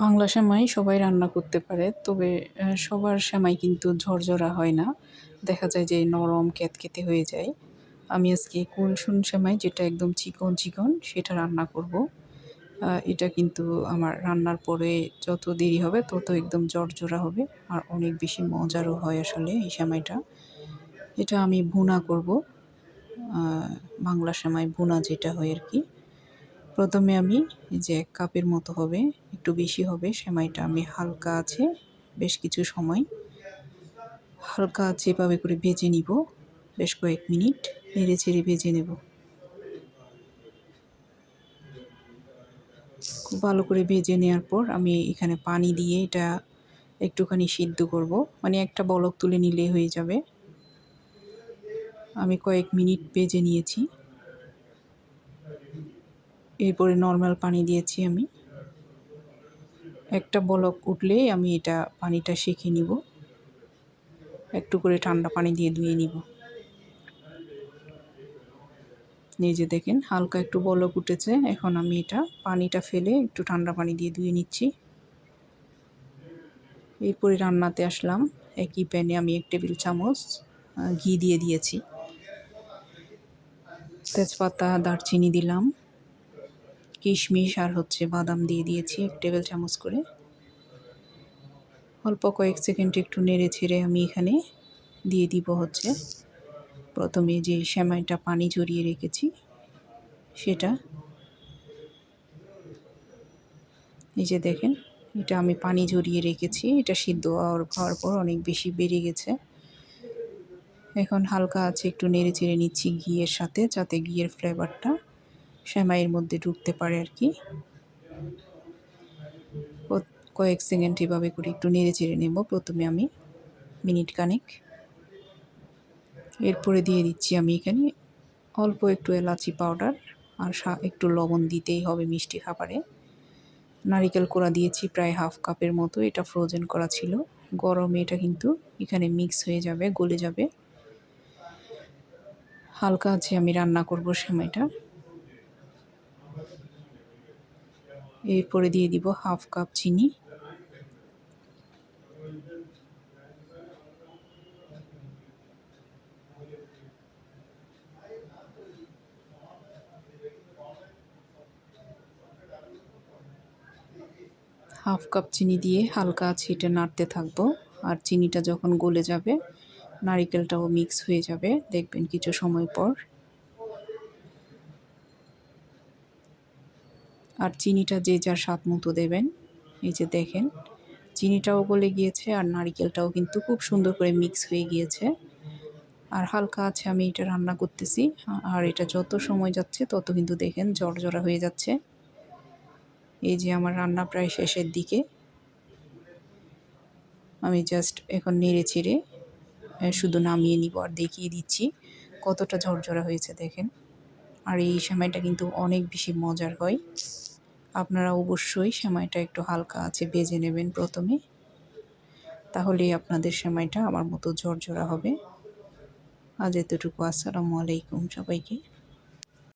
বাংলা সেমাই সবাই রান্না করতে পারে, তবে সবার সেমাই কিন্তু ঝরঝরা হয় না। দেখা যায় যে নরম ক্যাতকেতে হয়ে যায়। আমি আজকে কুলসুন সেমাই, যেটা একদম চিকন চিকন, সেটা রান্না করব। এটা কিন্তু আমার রান্নার পরে যত দেরি হবে, তত একদম জর্জরা হবে, আর অনেক বেশি মজারও হয় আসলে এই সেমাইটা। এটা আমি ভুনা করব। বাংলা সেমাই ভুনা যেটা হয় আর কি। প্রথমে আমি যে এক কাপের মতো হবে একটু বেশি হবে, সেমাইটা আমি হালকা আছে, বেশ কিছু সময়। হালকা আছে এভাবে করে ভেজে নিব, বেশ কয়েক মিনিট নেড়ে ছেড়ে ভেজে নেব। খুব ভালো করে ভেজে নেওয়ার পর আমি এখানে পানি দিয়ে এটা একটুখানি সিদ্ধ করব মানে একটা বলক তুলে নিলে হয়ে যাবে। আমি কয়েক মিনিট ভেজে নিয়েছি। এরপরে নর্মাল পানি দিয়েছি আমি। একটা বলক উঠলেই আমি এটা পানিটা সেঁকে নিব। একটু করে ঠান্ডা পানি দিয়ে ধুয়ে নিব। এই যে দেখেন, হালকা একটু বলক উঠেছে। এখন আমি এটা পানিটা ফেলে একটু ঠান্ডা পানি দিয়ে ধুয়ে নিচ্ছি। এরপরে রান্নাতে আসলাম। একই প্যানে আমি এক টেবিল চামচ ঘি দিয়ে দিয়েছি। তেজপাতা, দারচিনি দিলাম। কিশমিশ আর হচ্ছে বাদাম দিয়ে দিয়েছি এক টেবিল চামচ করে। অল্প কয়েক সেকেন্ড একটু নেড়ে ছেড়ে আমি এখানে দিয়ে দিব হচ্ছে। প্রথমে যে সেমাইটা পানি ঝরিয়ে রেখেছি, সেটা। এই যে দেখেন, এটা আমি পানি ঝরিয়ে রেখেছি, এটা সিদ্ধ হওয়ার হওয়ার পর অনেক বেশি বেড়ে গেছে। এখন হালকা আছে, একটু নেড়ে চেড়ে নিচ্ছি ঘিয়ের সাথে, যাতে ঘিয়ের ফ্লেভারটা সেমাইয়ের মধ্যে ঢুকতে পারে আর কি। কয়েক সেকেন্ড এভাবে করে একটু নেড়ে চেড়ে নেব, প্রথমে আমি মিনিট কানেক এরপরে দিয়ে দিচ্ছি আমি এখানে অল্প একটু এলাচি পাউডার আর একটু লবণ দিতেই হবে মিষ্টি খাবারে। নারিকেল কোড়া দিয়েছি প্রায় হাফ কাপের মতো, এটা ফ্রোজেন করা ছিল। গরমে এটা কিন্তু এখানে মিক্স হয়ে যাবে, গলে যাবে। হালকা আছে, আমি রান্না করব সেমাইটা এরপরে দিয়ে দিব হাফ কাপ চিনি। হাফ কাপ চিনি দিয়ে হালকা আছে এটা নাড়তে থাকব। আর চিনিটা যখন গলে যাবে, নারিকেলটাও মিক্স হয়ে যাবে। দেখবেন কিছু সময় পর। আর চিনিটা যে যার স্বাদ মতো দেবেন। এই যে দেখেন চিনিটাও গলে গিয়েছে আর নারিকেলটাও কিন্তু খুব সুন্দর করে মিক্স হয়ে গিয়েছে। আর হালকা আছে আমি এটা রান্না করতেছি। আর এটা যত সময় যাচ্ছে তত কিন্তু দেখেন জর্জরা হয়ে যাচ্ছে। এই যে আমার রান্না প্রায় শেষের দিকে। আমি জাস্ট এখন নেড়ে আহ, শুধু নামিয়ে নিব আর দেখিয়ে দিচ্ছি কতটা ঝরঝরা হয়েছে দেখেন। আর এই সময়টা কিন্তু অনেক বেশি মজার হয়। আপনারা অবশ্যই সেমাইটা একটু হালকা আছে ভেজে নেবেন প্রথমে। তাহলেই আপনাদের সেমাইটা আমার মতো ঝরঝরা হবে। আজ এতটুকু। আসসালামু আলাইকুম সবাইকে।